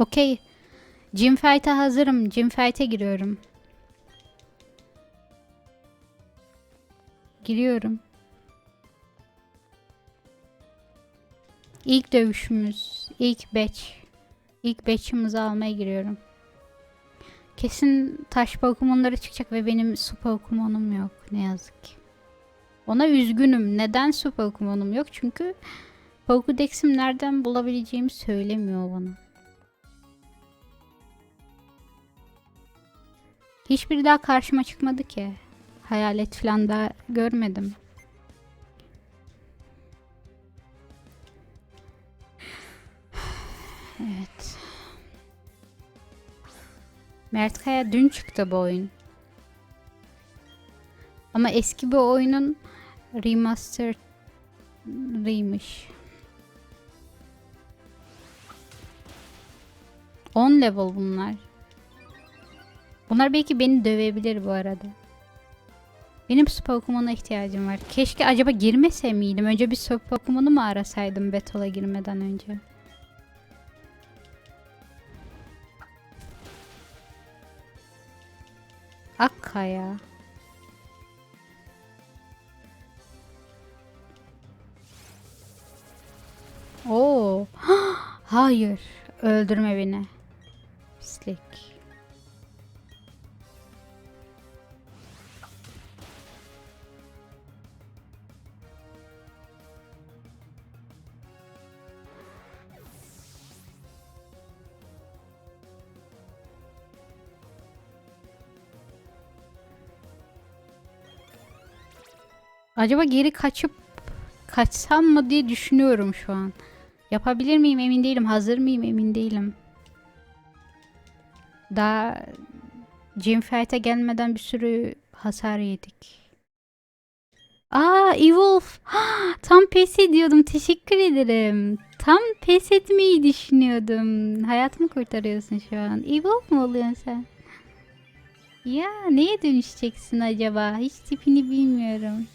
Okey. Gym fight'a hazırım. Gym fight'e giriyorum. Giriyorum. İlk dövüşümüz. ilk batch. İlk batch'ımızı almaya giriyorum. Kesin taş Pokemon'ları çıkacak ve benim su Pokemon'um yok. Ne yazık ki. Ona üzgünüm. Neden su Pokemon'um yok? Çünkü Pokédex'im nereden bulabileceğimi söylemiyor bana. Hiçbiri daha karşıma çıkmadı ki. Hayalet falan daha görmedim. Evet. Mert Kaya dün çıktı bu oyun. Ama eski bir oyunun remaster'ıymış. 10 level bunlar. Bunlar belki beni dövebilir bu arada. Benim su Pokemon'a ihtiyacım var. Keşke acaba girmese miydim? Önce bir su Pokemon'u mu arasaydım Battle'a girmeden önce? Akkaya. Oo. Hayır. Öldürme beni. Pislik. Acaba geri kaçıp kaçsam mı diye düşünüyorum şu an. Yapabilir miyim emin değilim. Hazır mıyım emin değilim. Daha Gym Fight'a gelmeden bir sürü hasar yedik. Aa Evolve. Tam pes ediyordum. Teşekkür ederim. Tam pes etmeyi düşünüyordum. Hayatımı kurtarıyorsun şu an. Evolve mu oluyorsun sen? Ya neye dönüşeceksin acaba? Hiç tipini bilmiyorum.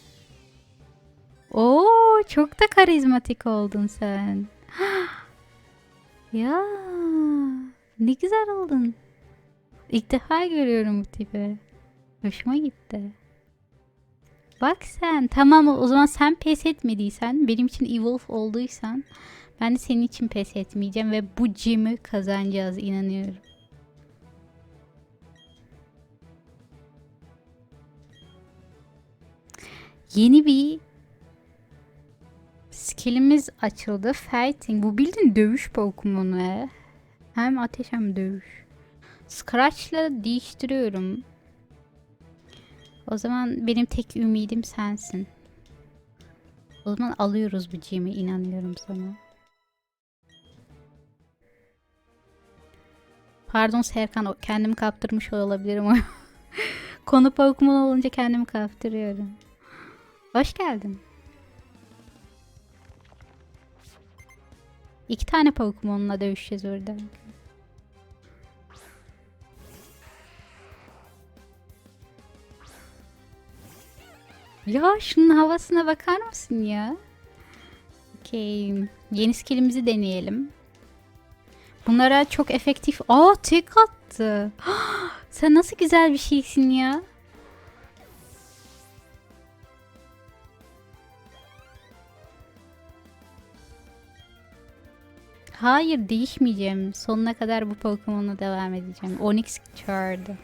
Oo çok da karizmatik oldun sen. ya ne güzel oldun. İlk defa görüyorum bu tipi. Hoşuma gitti. Bak sen tamam o zaman sen pes etmediysen benim için evolve olduysan ben de senin için pes etmeyeceğim ve bu gym'i kazanacağız inanıyorum. Yeni bir skillimiz açıldı. Fighting. Bu bildiğin dövüş Pokemon'u. he. Hem ateş hem dövüş. Scratch'la değiştiriyorum. O zaman benim tek ümidim sensin. O zaman alıyoruz bu gym'i inanıyorum sana. Pardon Serkan kendimi kaptırmış olabilirim konu Pokemon olunca kendimi kaptırıyorum. Hoş geldin. İki tane Pokemon'la dövüşeceğiz orada. Ya şunun havasına bakar mısın ya? Okey. Yeni skillimizi deneyelim. Bunlara çok efektif... Aa tek attı. Sen nasıl güzel bir şeysin ya. Hayır değişmeyeceğim. Sonuna kadar bu Pokemon'la devam edeceğim. Onyx çağırdı.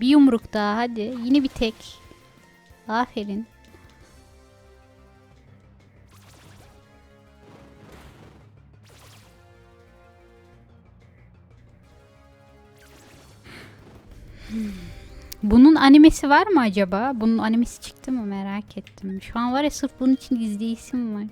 Bir yumruk daha hadi. Yine bir tek. Aferin. Bunun animesi var mı acaba? Bunun animesi çıktı mı merak ettim. Şu an var ya sırf bunun için izleyisim var.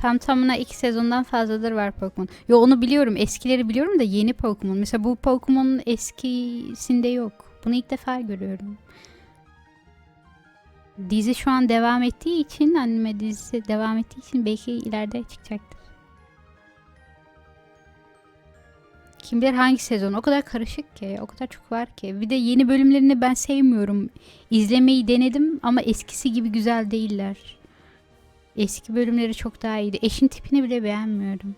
Tam tamına iki sezondan fazladır var Pokemon. Yo onu biliyorum. Eskileri biliyorum da yeni Pokemon. Mesela bu Pokemon'un eskisinde yok. Bunu ilk defa görüyorum. Dizi şu an devam ettiği için anime dizisi devam ettiği için belki ileride çıkacaktır. Kim bilir hangi sezon? O kadar karışık ki, o kadar çok var ki. Bir de yeni bölümlerini ben sevmiyorum. İzlemeyi denedim ama eskisi gibi güzel değiller. Eski bölümleri çok daha iyiydi. Eşin tipini bile beğenmiyorum.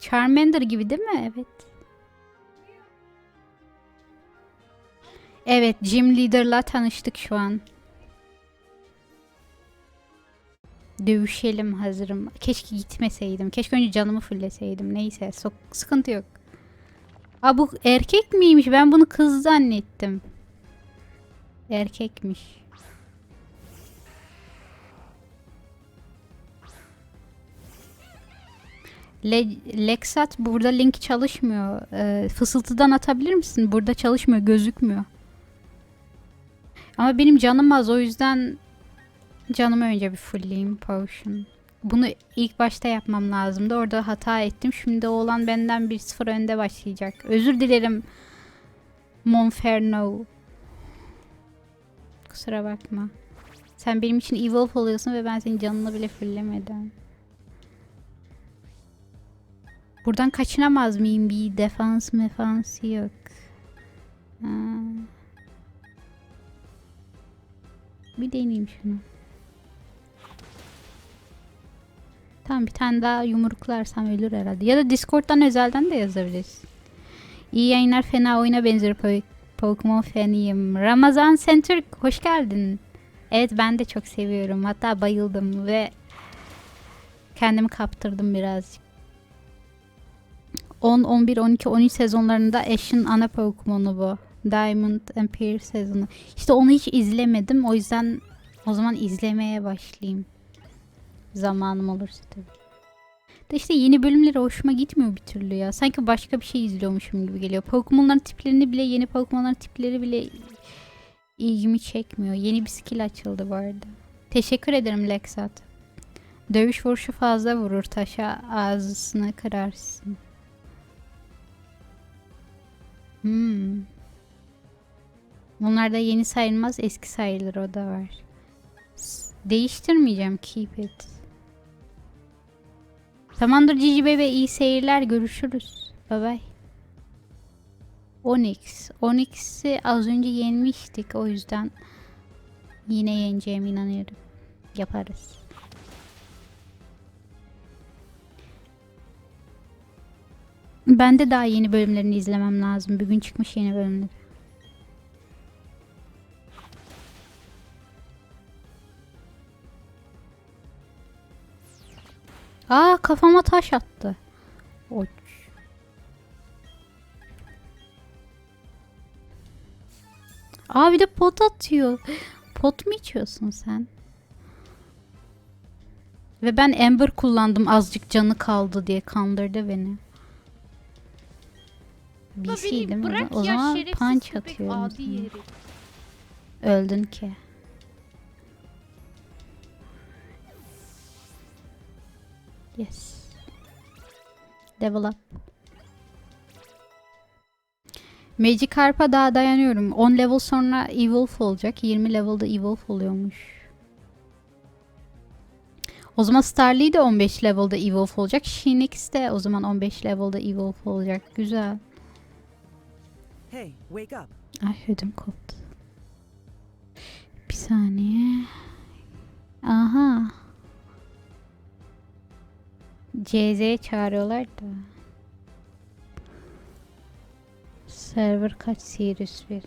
Charmander gibi değil mi? Evet. Evet, Gym Leader'la tanıştık şu an. Dövüşelim hazırım. Keşke gitmeseydim. Keşke önce canımı fulleseydim. Neyse, sok sıkıntı yok. Aa bu erkek miymiş? Ben bunu kız zannettim. Erkekmiş. Le Lexat burada link çalışmıyor. Ee, fısıltıdan atabilir misin? Burada çalışmıyor, gözükmüyor. Ama benim canım az o yüzden canımı önce bir fullleyeyim potion. Bunu ilk başta yapmam lazımdı. Orada hata ettim. Şimdi oğlan benden 1-0 önde başlayacak. Özür dilerim. Monferno. Kusura bakma. Sen benim için evolve oluyorsun ve ben senin canını bile fulllemedim. Buradan kaçınamaz mıyım? Bir defans mefansı yok. Ha. Bir deneyeyim şunu. Tamam bir tane daha yumruklarsam ölür herhalde. Ya da Discord'dan özelden de yazabiliriz. İyi yayınlar fena oyuna benzer po Pokemon fanıyım. Ramazan Center hoş geldin. Evet ben de çok seviyorum. Hatta bayıldım ve kendimi kaptırdım birazcık. 10, 11, 12, 13 sezonlarında Ash'in ana Pokemon'u bu. Diamond and Pearl sezonu. İşte onu hiç izlemedim. O yüzden o zaman izlemeye başlayayım. Zamanım olursa tabii. De işte yeni bölümleri hoşuma gitmiyor bir türlü ya. Sanki başka bir şey izliyormuşum gibi geliyor. Pokemon'ların tiplerini bile, yeni Pokemon'ların tipleri bile ilgimi çekmiyor. Yeni bir skill açıldı bu arada. Teşekkür ederim Lexat. Dövüş vuruşu fazla vurur taşa ağzısını kırarsın. Hmm. Bunlar da yeni sayılmaz eski sayılır o da var. Değiştirmeyeceğim keep it. Tamamdır Cici Bebe iyi seyirler görüşürüz. Bye bye. Onyx. Onyx'i az önce yenmiştik o yüzden yine yeneceğime inanıyorum. Yaparız. Ben de daha yeni bölümlerini izlemem lazım. Bugün çıkmış yeni bölümler. Aa kafama taş attı. Oç. Aa bir de pot atıyor. Pot mu içiyorsun sen? Ve ben Ember kullandım azıcık canı kaldı diye kandırdı beni. La BC beni değil mi? o zaman punch atıyorum. Öldün ki. Yes. Level up. Magikarp'a daha dayanıyorum. 10 level sonra Evolve olacak. 20 level'da Evolve oluyormuş. O zaman Starly de 15 level'da Evolve olacak. Shinx de o zaman 15 level'da Evolve olacak. Güzel. Hey, wake up. Ay ödüm koptu. Bir saniye. Aha. CZ'ye çağırıyorlar da. Server kaç Sirius 1.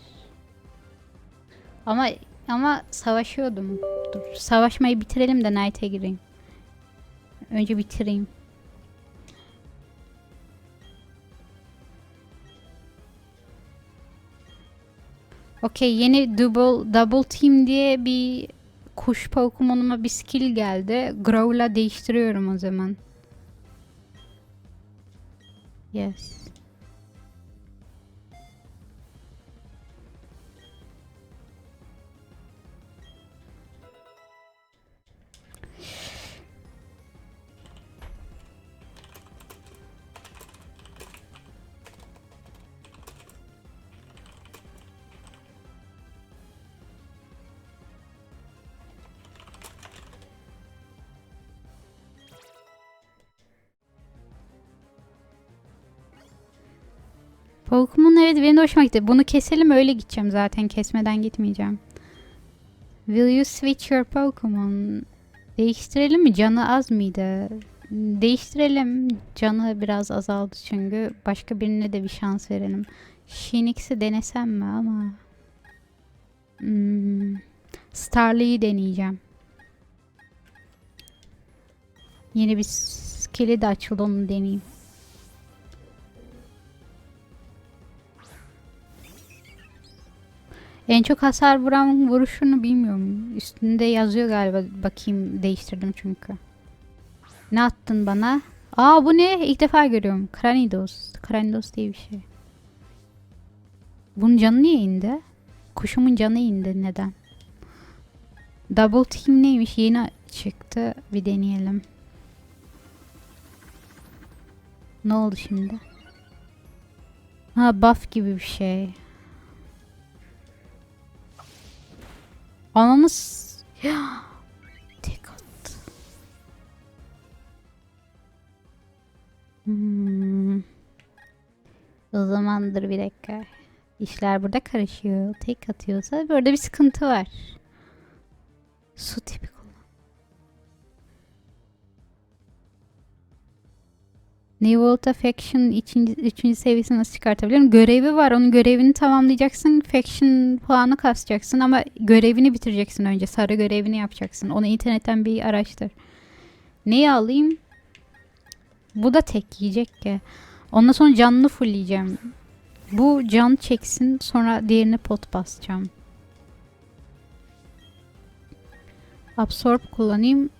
Ama ama savaşıyordum. Dur, savaşmayı bitirelim de Knight'e gireyim. Önce bitireyim. Okey yeni double, double team diye bir kuş Pokemon'uma bir skill geldi. Growl'a değiştiriyorum o zaman. Yes. Pokemon evet benim de hoşuma gitti. Bunu keselim öyle gideceğim zaten. Kesmeden gitmeyeceğim. Will you switch your Pokemon? Değiştirelim mi? Canı az mıydı? Değiştirelim. Canı biraz azaldı çünkü. Başka birine de bir şans verelim. Phoenix'i denesem mi ama... Hmm. Starly'yi deneyeceğim. Yeni bir skill'i de açıldı onu deneyeyim. En çok hasar vuran vuruşunu bilmiyorum. Üstünde yazıyor galiba. Bakayım değiştirdim çünkü. Ne attın bana? Aa bu ne? İlk defa görüyorum. Kranidos. Kranidos diye bir şey. Bunun canı niye indi? Kuşumun canı indi. Neden? Double team neymiş? Yeni çıktı. Bir deneyelim. Ne oldu şimdi? Ha buff gibi bir şey. Ananız tek attı. Hmm. O zamandır bir dakika. İşler burada karışıyor. Tek atıyorsa burada bir sıkıntı var. Su tipi New World Faction 3. seviyesini nasıl çıkartabilirim? Görevi var. Onun görevini tamamlayacaksın. Faction puanı kasacaksın ama görevini bitireceksin önce. Sarı görevini yapacaksın. Onu internetten bir araştır. Neyi alayım? Bu da tek yiyecek ki. Ondan sonra canını fullleyeceğim. Bu can çeksin sonra diğerini pot basacağım. Absorb kullanayım.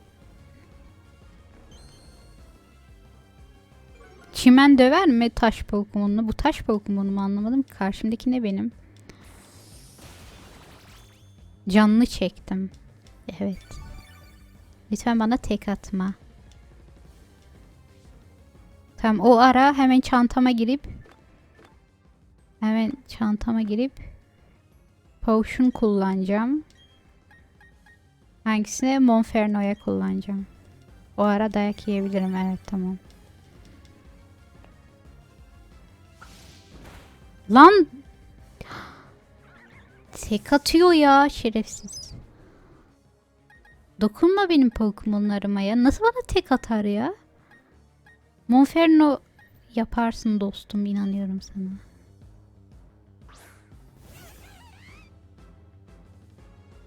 Çimen döver mi taş Pokemon'unu? Bu taş Pokemon'u mu anlamadım ki. Karşımdaki ne benim? Canlı çektim. Evet. Lütfen bana tek atma. Tamam o ara hemen çantama girip hemen çantama girip potion kullanacağım. Hangisini? Monferno'ya kullanacağım. O ara dayak yiyebilirim. Evet tamam. Lan tek atıyor ya şerefsiz. Dokunma benim Pokemon'larıma ya. Nasıl bana tek atar ya? Monferno yaparsın dostum inanıyorum sana.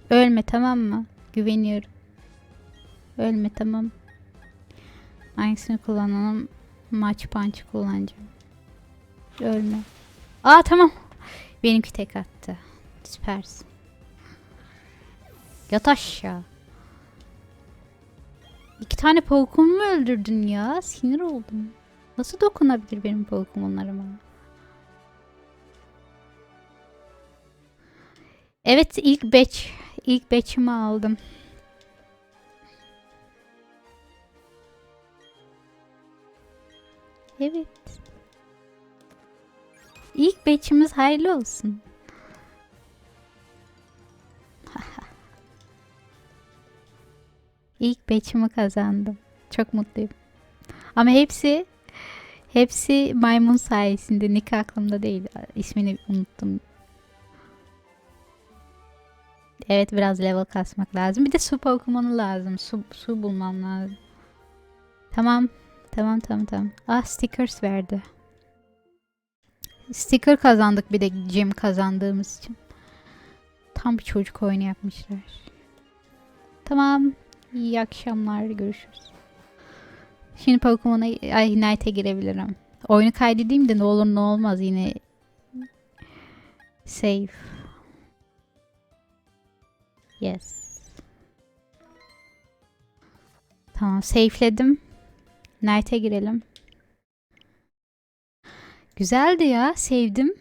Ölme tamam mı? Güveniyorum. Ölme tamam. Hangisini kullanalım? Maç punch kullanacağım. Ölme. Aa tamam. Benimki tek attı. Süpersin. Yat aşağı. İki tane Pokemon mu öldürdün ya? Sinir oldum. Nasıl dokunabilir benim Pokemon'larıma? Evet ilk batch. İlk batch'imi aldım. Evet. İlk batch'imiz hayırlı olsun. İlk batch'imi kazandım. Çok mutluyum. Ama hepsi hepsi maymun sayesinde. Nick aklımda değil. İsmini unuttum. Evet biraz level kasmak lazım. Bir de su Pokemon'u lazım. Su, su bulmam lazım. Tamam. Tamam tamam tamam. Ah stickers verdi. Sticker kazandık bir de gem kazandığımız için. Tam bir çocuk oyunu yapmışlar. Tamam. İyi akşamlar. Görüşürüz. Şimdi Pokemon'a ay Knight'e girebilirim. Oyunu kaydedeyim de ne olur ne olmaz yine. Save. Yes. Tamam safe'ledim. Knight'e girelim. Güzeldi ya. Sevdim.